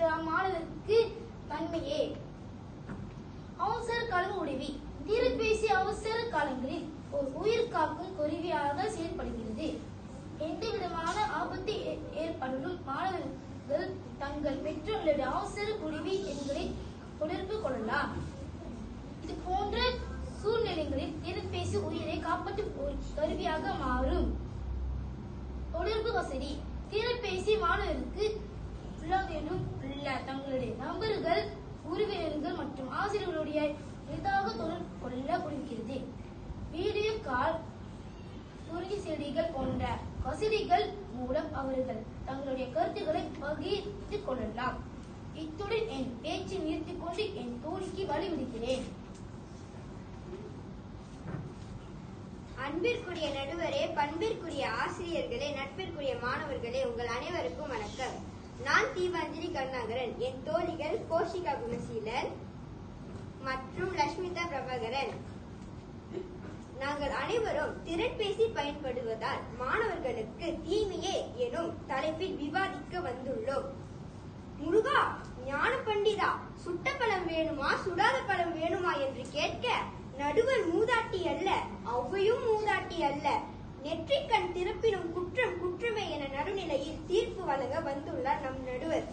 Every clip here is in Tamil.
அது அம்மாணவருக்கு நன்மையே அவசர காலம் உதவி தீரப்பேசி அவசர காலங்களில் ஒரு உயிர் காக்கும் கருவியாக செயல்படுகிறது. எந்த விதமான ஆபத்து ஏற்படலும் மாணவர்கள் தங்கள் பெற்றோர்களுடைய அவசர குடிவி எண்களை தொடர்பு கொள்ளலாம். இது போன்ற சூழ்நிலைகளில் திறப்பேசி உயிரை காப்பாற்றும் ஒரு கருவியாக மாறும். தொடர்பு வசதி. திறப்பேசி மாணவருக்கு உலகெங்கும் உள்ள தங்களுடைய நண்பர்கள் உறவினர்கள் மற்றும் ஆசிரியர்களுடைய இதாக தொடர் கொள்ள குறிக்கிறது வீடியோ கால் குறுகி செடிகள் போன்ற வசதிகள் மூலம் அவர்கள் தங்களுடைய கருத்துக்களை பகிர்ந்து கொள்ளலாம். இத்துடன் என் பேச்சு நிறுத்திக் கொண்டு என் தோழிக்கு வழிவிடுகிறேன். அன்பிற்குரிய நடுவரே பண்பிற்குரிய ஆசிரியர்களே நட்பிற்குரிய மாணவர்களே உங்கள் அனைவருக்கும் வணக்கம். நான் தீவாந்திரி கருணாகரன் என் தோழிகள் கோஷிகா குணசீலன் மற்றும் லட்சுமிதா பிரபாகரன். நாங்கள் அனைவரும் திறன்பேசி பயன்படுவதால் மாணவர்களுக்கு தீமையே எனும் தலைப்பில் விவாதிக்க வந்துள்ளோம். முருகா ஞான பண்டிதா சுட்ட பழம் வேணுமா சுடாத பழம் வேணுமா என்று கேட்க நடுவர் மூதாட்டி அல்ல அவையும் மூதாட்டி அல்ல. நெற்றிக்கண் திருப்பினும் குற்றம் குற்றமே என நடுநிலையில் தீர்ப்பு வழங்க வந்துள்ளார் நம் நடுவர்.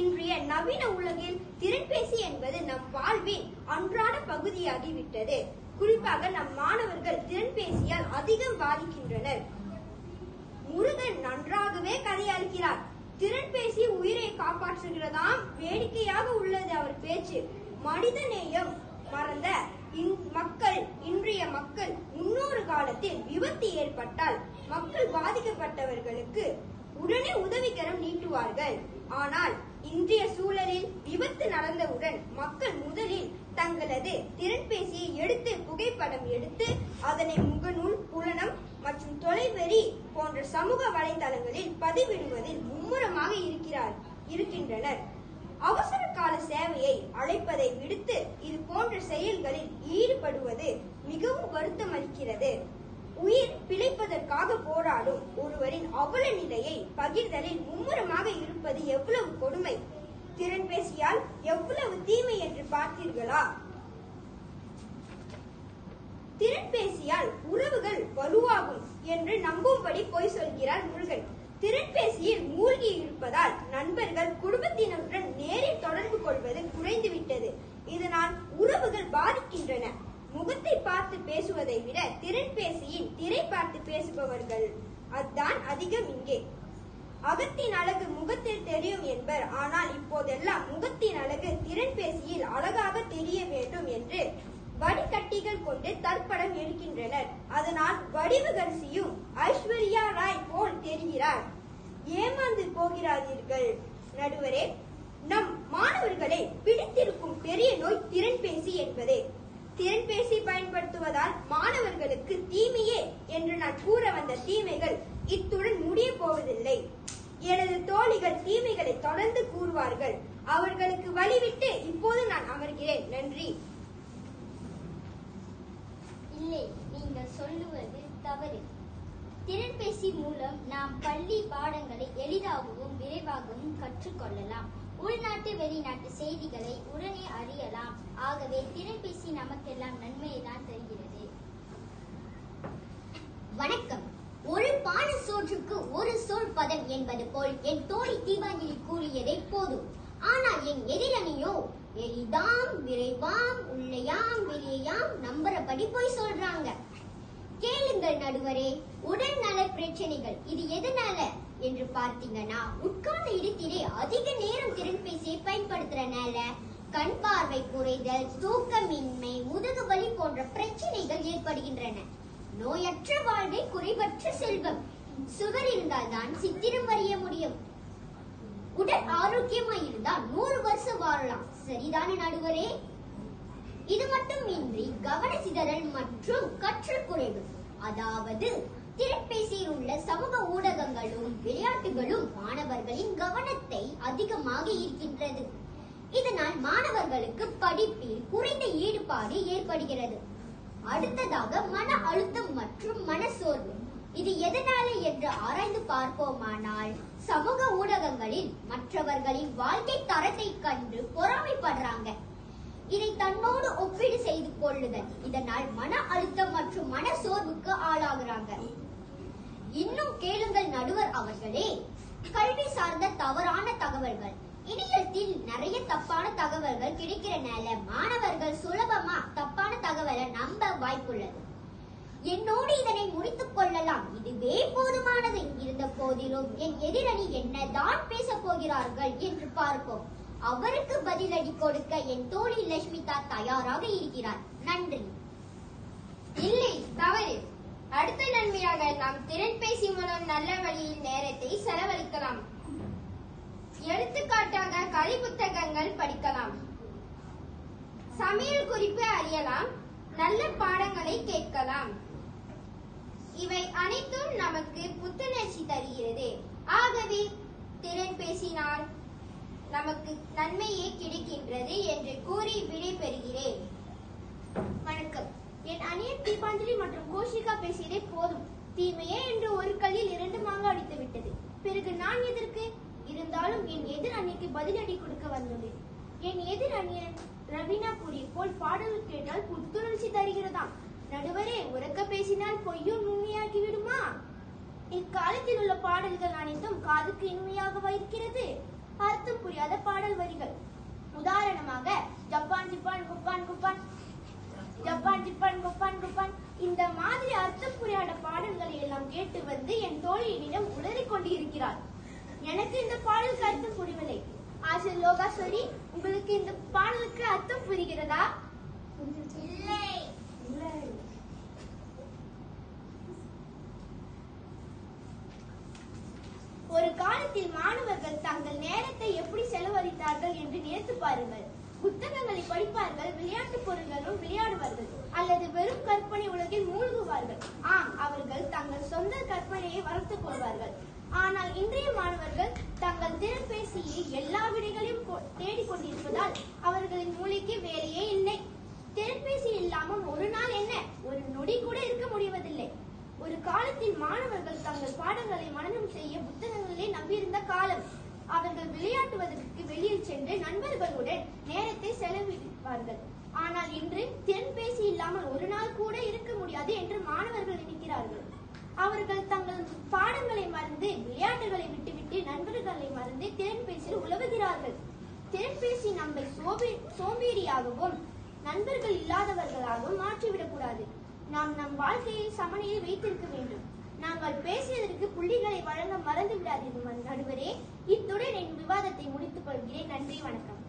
இன்றைய நவீன உலகில் திறன்பேசி என்பது நம் வாழ்வின் அன்றாட பகுதியாகிவிட்டது. குறிப்பாக நம் மாணவர்கள் திறன்பேசியால் அதிகம் பாதிக்கின்றனர். முருகன் நன்றாகவே கதையளிக்கிறார் திறன்பேசி உயிரை காப்பாற்றுகிறதாம் வேடிக்கையாக உள்ளது அவர் பேச்சு. மனிதநேயம் மறந்த மக்கள் இன்றைய மக்கள் முன்னொரு காலத்தில் விபத்து ஏற்பட்டால் மக்கள் பாதிக்கப்பட்டவர்களுக்கு உடனே உதவிக்கரம் நீட்டுவார்கள். ஆனால் இன்றைய சூழலில் விபத்து நடந்தவுடன் மக்கள் முதலில் தங்களது திறன்பேசியை எடுத்து புகைப்படம் எடுத்து அதனை முகநூல் புலனம் மற்றும் தொலைவெறி போன்ற சமூக வலைதளங்களில் பதிவிடுவதில் மும்முரமாக இருக்கிறார் இருக்கின்றனர். அவசர கால சேவையை அழைப்பதை விடுத்து இது போன்ற செயல்களில் ஈடுபடுவது மிகவும் வருத்தமளிக்கிறது. உயிர் பிழைப்பதற்காக போராடும் ஒருவரின் அவல நிலையை பகிர்தலில் மும்முரமாக இருப்பது எவ்வளவு கொடுமை? திறன் பேசியால் எவ்வளவு தீமை என்று பார்த்தீர்களா? திறன்பேசியால் உறவுகள் வலுவாகும் என்று நம்பும்படி பொய் சொல்கிறார் முருகன். திறன்பேசியில் மூழ்கி இருப்பதால் நண்பர்கள் குடும்பத்தினர் பார்த்து பேசுபவர்கள். அதுதான் அதிகம் இங்கே. அகத்தின் அழகு முகத்தில் தெரியும் என்பர். ஆனால் இப்போதெல்லாம் முகத்தின் அழகு திறன் பேசியில் அழகாக தெரிய வேண்டும் என்று வடிகட்டிகள் கொண்டு தற்படம் எடுக்கின்றனர். அதனால் வடிவுகரிசியும் ஐஸ்வர்யா ராய் போல் தெரிகிறார். ஏமாந்து போகிறாதீர்கள் நடுவரே. நம் மாணவர்களை பிடித்திருக்கும் பெரிய நோய் திறன் பேசி என்பதே. திறன்பேசி பயன்படுத்துவதால் மாணவர்களுக்கு தீமையே என்று நான் கூற வந்த தீமைகள் இத்துடன் முடிய போவதில்லை. எனது தோழிகள் தீமைகளை தொடர்ந்து கூறுவார்கள். அவர்களுக்கு வழிவிட்டு இப்போது நான் அமர்கிறேன். நன்றி. இல்லை நீங்கள் சொல்லுவது தவறு. திறன்பேசி மூலம் நாம் பள்ளி பாடங்களை எளிதாகவும் விரைவாகவும் கற்றுக்கொள்ளலாம். உள்நாட்டு வெளிநாட்டு செய்திகளை உடனே அறியலாம். ஆகவே திறன்பேசி நமக்கெல்லாம் நன்மையை தான் தருகிறது. வணக்கம். ஒரு பான சோற்றுக்கு ஒரு சோல் பதம் என்பது போல் என் தோழி தீபாஞ்சலி கூறியதை போதும். ஆனால் என் எதிரணியோ எளிதாம் விரைவாம் உள்ளையாம் வெளியாம் நம்புறபடி போய் சொல்றாங்க. கேளுங்கள் நடுவரே உடல் நல பிரச்சனைகள் இது எதனால? என்று பார்த்தீங்கன்னா உட்கார்ந்த இடத்திலே அதிக நேரம் திறன்பேசியை பயன்படுத்துறனால கண் பார்வை குறைதல் தூக்கமின்மை முதுகு வலி போன்ற பிரச்சனைகள் ஏற்படுகின்றன. நோயற்ற வாழ்வே குறைபற்ற செல்வம். சுகர் இருந்தால்தான் சித்திரம் வரைய முடியும். உடல் ஆரோக்கியமா இருந்தால் நூறு வருஷம் வாழலாம். சரிதானே நடுவரே? இது மட்டுமின்றி கவன சிதறல் மற்றும் கற்றல் குறைவு. அதாவது திறப்பேசியில் உள்ள சமூக ஊடகங்களும் விளையாட்டுகளும் மாணவர்களின் கவனத்தை அதிகமாக ஈர்க்கின்றது. இதனால் மாணவர்களுக்கு படிப்பில் குறைந்த ஈடுபாடு ஏற்படுகிறது. அடுத்ததாக மன அழுத்தம் மற்றும் மனசோர்வு இது எதனால என்று ஆராய்ந்து பார்ப்போமானால் சமூக ஊடகங்களில் மற்றவர்களின் வாழ்க்கை தரத்தை கண்டு பொறாமைப்படுறாங்க. இதை தன்னோடு ஒப்பீடு செய்து கொள்ளுதல். இதனால் மன அழுத்தம் மற்றும் மன சோர்வுக்கு ஆளாகிறாங்க. இன்னும் கேளுங்கள் நடுவர் அவர்களே. கல்வி சார்ந்த தவறான தகவல்கள். இணையத்தில் நிறைய தப்பான தகவல்கள் கிடைக்கிறனால மாணவர்கள் சுலபமா தப்பான தகவலை நம்ப வாய்ப்புள்ளது. என்னோடு இதனை முடித்துக் கொள்ளலாம். இதுவே போதுமானது. இருந்த போதிலும் என் எதிரணி என்னதான் பேசப் போகிறார்கள் என்று பார்ப்போம். அவருக்கு பதிலடி கொடுக்க என் தோழி லட்சுமிதா தயாராக இருக்கிறார். நன்றி. இல்லை தவறு. அடுத்த நன்மையாக நாம் திறன்பேசி மூலம் நல்ல வழியில் நேரத்தை செலவழிக்கலாம். எடுத்துக்காட்டாக கலை புத்தகங்கள் படிக்கலாம். சமையல் குறிப்பு அறியலாம். நல்ல பாடங்களை கேட்கலாம். இவை அனைத்தும் நமக்கு புத்துணர்ச்சி தருகிறது. ஆகவே திறன் பேசினால் நமக்கு நன்மையே கிடைக்கின்றது என்று கூறி விடைபெறுகிறேன். வணக்கம். என் அணியன் தீபாஞ்சலி மற்றும் கோஷிகா பேசியதே போதும். தீமையே என்று ஒரு கல்லில் இரண்டு மாங்காய் அடித்து விட்டது. பிறகு நான் எதற்கு? இருந்தாலும் என் எதிர் அணிக்கு பதிலடி கொடுக்க வந்துள்ளேன். என் எதிர் அணியன் ரவீனா கூறிய போல் பாடல் கேட்டால் புத்துணர்ச்சி தருகிறதாம். நடுவரே உறக்க பேசினால் பொய்யும் உண்மையாகி விடுமா? இக்காலத்தில் உள்ள பாடல்கள் அனைத்தும் காதுக்கு இனிமையாக இருக்கிறது? அர்த்தம் புரியாத பாடல் வரிகள். உதாரணமாக ஜப்பான் ஜிப்பான் குப்பான் குப்பான் ஜப்பான் ஜிப்பான் குப்பான் குப்பான். இந்த மாதிரி அர்த்தம் புரியாத பாடல்களை எல்லாம் கேட்டு வந்து என் தோழியிடம் உளறிக் கொண்டிருக்கிறார். எனக்கு இந்த பாடலுக்கு அர்த்தம் புரியவில்லை. ஆசிரியர் லோகாஸ்வரி உங்களுக்கு இந்த பாடலுக்கு அர்த்தம் புரிகிறதா இல்லை இல்லை ஒரு மாணவர்கள் தங்கள் நேரத்தை எப்படி செலவழித்தார்கள் என்று நினைத்து பாருங்கள். புத்தகங்களை படிப்பார்கள் விளையாட்டு பொருள்களும் விளையாடுவார்கள் அல்லது வெறும் கற்பனை உலகில் மூழ்குவார்கள். ஆம் அவர்கள் தங்கள் சொந்த கற்பனையை வளர்த்துக் கொள்வார்கள். ஆனால் இன்றைய மாணவர்கள் தங்கள் திறன்பேசியை எல்லா விடைகளையும் தேடிக் கொண்டிருப்பதால் அவர்களின் மூளைக்கு வேலையே இல்லை. திறன்பேசி இல்லாமல் ஒரு நாள் என்ன? ஒரு நொடி கூட இருக்க முடிவதில்லை. ஒரு காலத்தில் மாணவர்கள் தங்கள் பாடங்களை மனனம் செய்ய புத்தகங்களே நம்பியிருந்த காலம். அவர்கள் விளையாட்டுவதற்கு வெளியில் சென்று நண்பர்களுடன் நேரத்தை செலவிடுவார்கள். ஆனால் இன்று திறன்பேசி இல்லாமல் ஒரு நாள் கூட இருக்க முடியாது என்று மாணவர்கள் நினைக்கிறார்கள். அவர்கள் தங்கள் பாடங்களை மறந்து விளையாட்டுகளை விட்டுவிட்டு நண்பர்களை மறந்து திறன்பேசியில் உழவுகிறார்கள் திறன்பேசி நம்மை சோம்பே சோம்பேறியாகவும் நண்பர்கள் இல்லாதவர்களாகவும் மாற்றிவிடக் கூடாது. நாம் நம் வாழ்க்கையை சமநிலையில் வைத்திருக்க வேண்டும். நாங்கள் பேசியதற்கு புள்ளிகளை வழங்க மறந்து விடாதீர்கள் நடுவரே. இத்துடன் என் விவாதத்தை முடித்துக் கொள்கிறேன் நன்றி வணக்கம்.